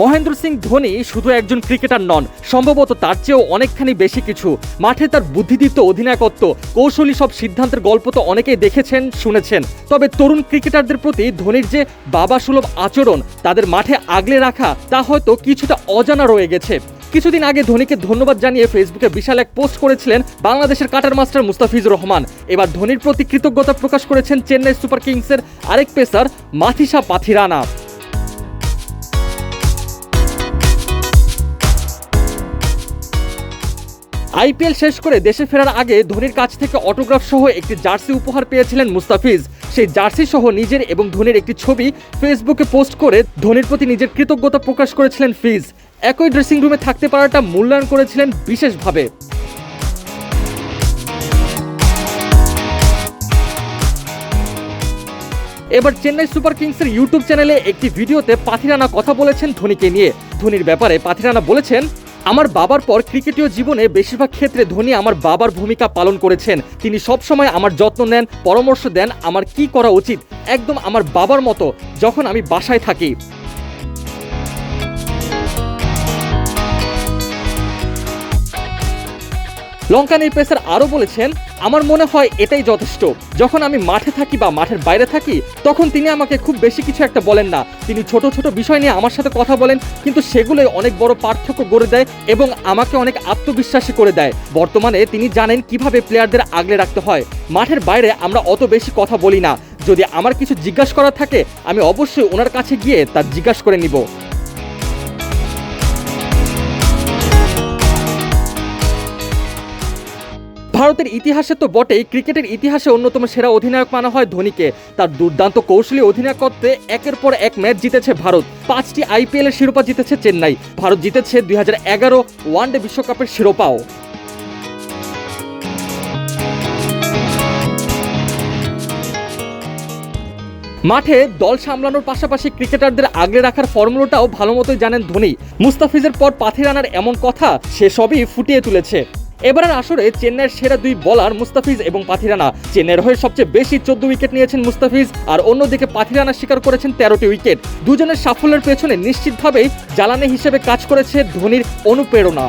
মহেন্দ্র সিং ধোনি শুধু একজন ক্রিকেটার নন, সম্ভবত তার চেয়েও অনেকখানি বেশি কিছু। মাঠে তার বুদ্ধিদীপ্ত অধিনায়কত্ব, কৌশলী সব সিদ্ধান্তের গল্প তো অনেকেই দেখেছেন, শুনেছেন। তবে তরুণ ক্রিকেটারদের প্রতি ধোনির যে বাবা সুলভ আচরণ, তাদের মাঠে আগলে রাখা, তা হয়তো কিছুটা অজানা রয়ে গেছে। কিছুদিন আগে ধোনিকে ধন্যবাদ জানিয়ে ফেসবুকে বিশাল এক পোস্ট করেছিলেন বাংলাদেশের কাটার মাস্টার মুস্তাফিজুর রহমান। এবার ধোনির প্রতি কৃতজ্ঞতা প্রকাশ করেছেন চেন্নাই সুপার কিংসের আরেক পেসার মাথিসা পাথিরানা। আইপিএল শেষ করে দেশে ফেরার আগে ধোনির কাছ থেকে অটোগ্রাফ সহ একটি জার্সি উপহার পেয়েছিলেন মুস্তাফিজ। সেই জার্সি সহ নিজের এবং ধোনির একটি ছবি ফেসবুকে পোস্ট করে ধোনির প্রতি নিজের কৃতজ্ঞতা প্রকাশ করেছিলেন ফিজ। একই ড্রেসিং রুমে থাকতে পারাটা মূল্যায়ন করেছিলেন বিশেষভাবে। এবার চেন্নাই সুপার কিংসের ইউটিউব চ্যানেলে একটি ভিডিওতে পাথিরানা কথা বলেছেন ধোনিকে নিয়ে। ধোনির ব্যাপারে পাথিরানা বলেছেন আমার বাবার পর ক্রিকেটীয় জীবনে বেশিরভাগ ক্ষেত্রে ধোনি আমার বাবার ভূমিকা পালন করেছেন। তিনি সবসময় আমার যত্ন নেন, পরামর্শ দেন, আমার কি করা উচিত, একদম আমার বাবার মতো, যখন আমি বাসায় থাকি। লঙ্কান এই পেসার আরও বলেছেন, আমার মনে হয় এটাই যথেষ্ট। যখন আমি মাঠে থাকি বা মাঠের বাইরে থাকি, তখন তিনি আমাকে খুব বেশি কিছু একটা বলেন না। তিনি ছোট ছোট বিষয় নিয়ে আমার সাথে কথা বলেন, কিন্তু সেগুলোই অনেক বড় পার্থক্য গড়ে দেয় এবং আমাকে অনেক আত্মবিশ্বাসী করে দেয়। বর্তমানে তিনি জানেন কীভাবে প্লেয়ারদের আগলে রাখতে হয়। মাঠের বাইরে আমরা অত বেশি কথা বলি না। যদি আমার কিছু জিজ্ঞাসা করার থাকে, আমি অবশ্যই ওনার কাছে গিয়ে তা জিজ্ঞাসা করে নিব। ভারতের ইতিহাসে তো বটেই, ক্রিকেটের ইতিহাসে অন্যতম সেরা অধিনায়ক মানা হয় ধোনিকে। তার দুর্দান্ত কৌশলী অধিনায়কত্বে একের পর এক ম্যাচ জিতেছে ভারত। পাঁচটি আইপিএল এর শিরোপা জিতেছে চেন্নাই। ভারত জিতেছে দুই হাজার এগারো ওয়ানডে বিশ্বকাপের শিরোপাও। মাঠে দল সামলানোর পাশাপাশি ক্রিকেটারদের আগলে রাখার ফর্মুলাটাও ভালো মতোই জানেন ধোনি। মুস্তাফিজের পর পাথিরানার এমন কথা, সে সবই ফুটিয়ে তুলেছে। এবারের আসরে চেন্নাইয়ের সেরা দুই বলার মুস্তাফিজ এবং পাথিরানা চেন্নাইয়ের হয়ে সবচেয়ে বেশি চোদ্দ উইকেট নিয়েছেন মুস্তাফিজ, আর অন্যদিকে পাথিরানা শিকার করেছেন তেরোটি উইকেট দুজনের সাফল্যের পেছনে নিশ্চিতভাবেই জ্বালানি হিসেবে কাজ করেছে ধোনির অনুপ্রেরণা।